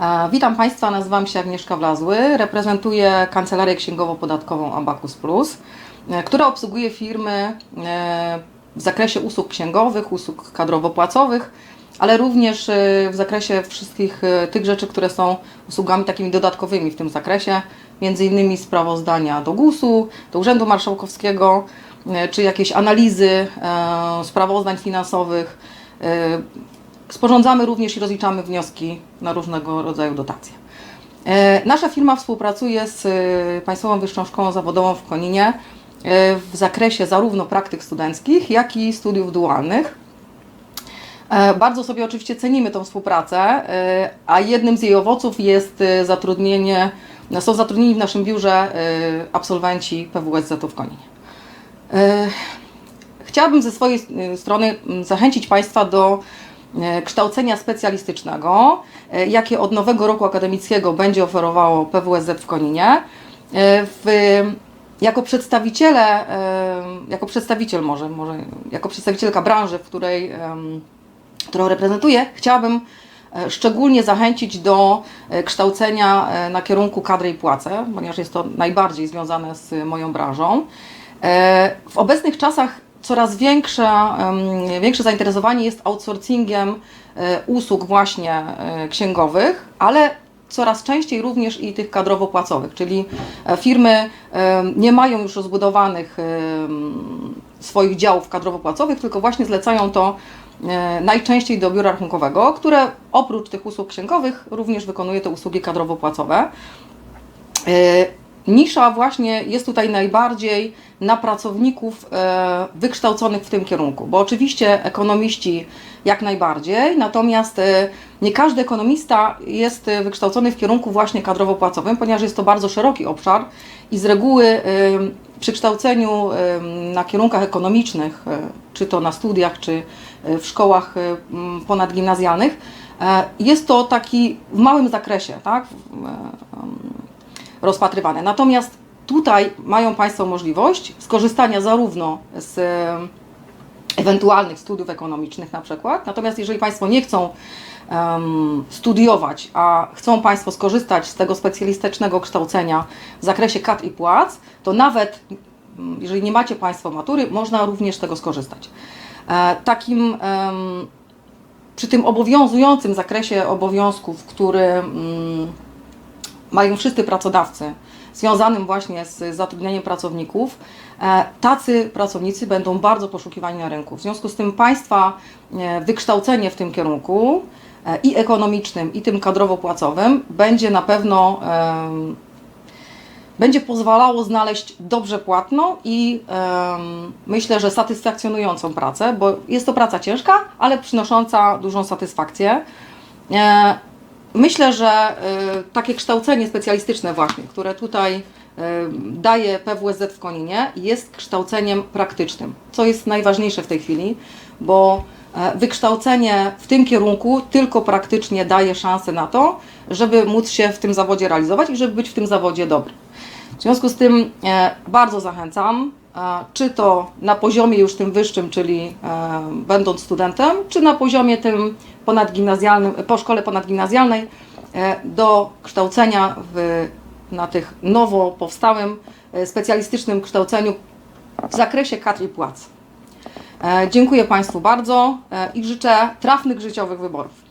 E, Witam Państwa, nazywam się Agnieszka Wlazły, reprezentuję Kancelarię Księgowo-Podatkową Abacus Plus, e, która obsługuje firmy e, w zakresie usług księgowych, usług kadrowo-płacowych, ale również w zakresie wszystkich tych rzeczy, które są usługami takimi dodatkowymi w tym zakresie, między innymi sprawozdania do GUS-u, do Urzędu Marszałkowskiego, czy jakieś analizy sprawozdań finansowych. Sporządzamy również i rozliczamy wnioski na różnego rodzaju dotacje. E, Nasza firma współpracuje z e, Państwową Wyższą Szkołą Zawodową w Koninie e, w zakresie zarówno praktyk studenckich, jak i studiów dualnych. Bardzo sobie oczywiście cenimy tą współpracę, a jednym z jej owoców jest zatrudnienie, no, są zatrudnieni w naszym biurze absolwenci PWSZ w Koninie. Chciałabym ze swojej strony zachęcić Państwa do kształcenia specjalistycznego, e, jakie od nowego roku akademickiego będzie oferowało PWSZ w Koninie. E, W, jako przedstawiciele, e, jako przedstawiciel może, może jako przedstawicielka branży, w której, którą reprezentuję, chciałabym e, szczególnie zachęcić do e, kształcenia e, na kierunku kadry i płace, ponieważ jest to najbardziej związane z moją branżą. E, W obecnych czasach coraz większe, większe zainteresowanie jest outsourcingiem e, usług właśnie e, księgowych, ale coraz częściej również i tych kadrowo-płacowych, czyli e, firmy nie mają już rozbudowanych swoich działów kadrowo-płacowych, tylko właśnie zlecają to najczęściej do biura rachunkowego, które oprócz tych usług księgowych również wykonuje te usługi kadrowo-płacowe. Nisza właśnie jest tutaj najbardziej na pracowników e, wykształconych w tym kierunku, bo oczywiście ekonomiści jak najbardziej, natomiast e, nie każdy ekonomista jest e, wykształcony w kierunku właśnie kadrowo-płacowym, ponieważ jest to bardzo szeroki obszar i z reguły przy kształceniu na kierunkach ekonomicznych, czy to na studiach, czy w szkołach ponadgimnazjalnych, jest to taki w małym zakresie, tak? Rozpatrywane. Natomiast tutaj mają Państwo możliwość skorzystania zarówno z ewentualnych studiów ekonomicznych na przykład, natomiast jeżeli Państwo nie chcą em, studiować, a chcą Państwo skorzystać z tego specjalistycznego kształcenia w zakresie kat i płac, to nawet mm, jeżeli nie macie Państwo matury, można również z tego skorzystać. E, takim em, przy tym obowiązującym zakresie obowiązków, który mm, mają wszyscy pracodawcy, związanym właśnie z zatrudnianiem pracowników, e, tacy pracownicy będą bardzo poszukiwani na rynku. W związku z tym Państwa e, wykształcenie w tym kierunku e, i ekonomicznym, i tym kadrowo-płacowym będzie na pewno będzie pozwalało znaleźć dobrze płatną i myślę, że satysfakcjonującą pracę, bo jest to praca ciężka, ale przynosząca dużą satysfakcję. Myślę, że y, takie kształcenie specjalistyczne właśnie, które tutaj y, daje PWSZ w Koninie, jest kształceniem praktycznym, co jest najważniejsze w tej chwili, bo e, wykształcenie w tym kierunku tylko praktycznie daje szansę na to, żeby móc się w tym zawodzie realizować i żeby być w tym zawodzie dobry. W związku z tym e, bardzo zachęcam, e, czy to na poziomie już tym wyższym, czyli e, będąc studentem, czy na poziomie tym ponadgimnazjalnym, po szkole ponadgimnazjalnej, do kształcenia w, na tych nowo powstałym specjalistycznym kształceniu w zakresie kadr i płac. Dziękuję Państwu bardzo i życzę trafnych życiowych wyborów.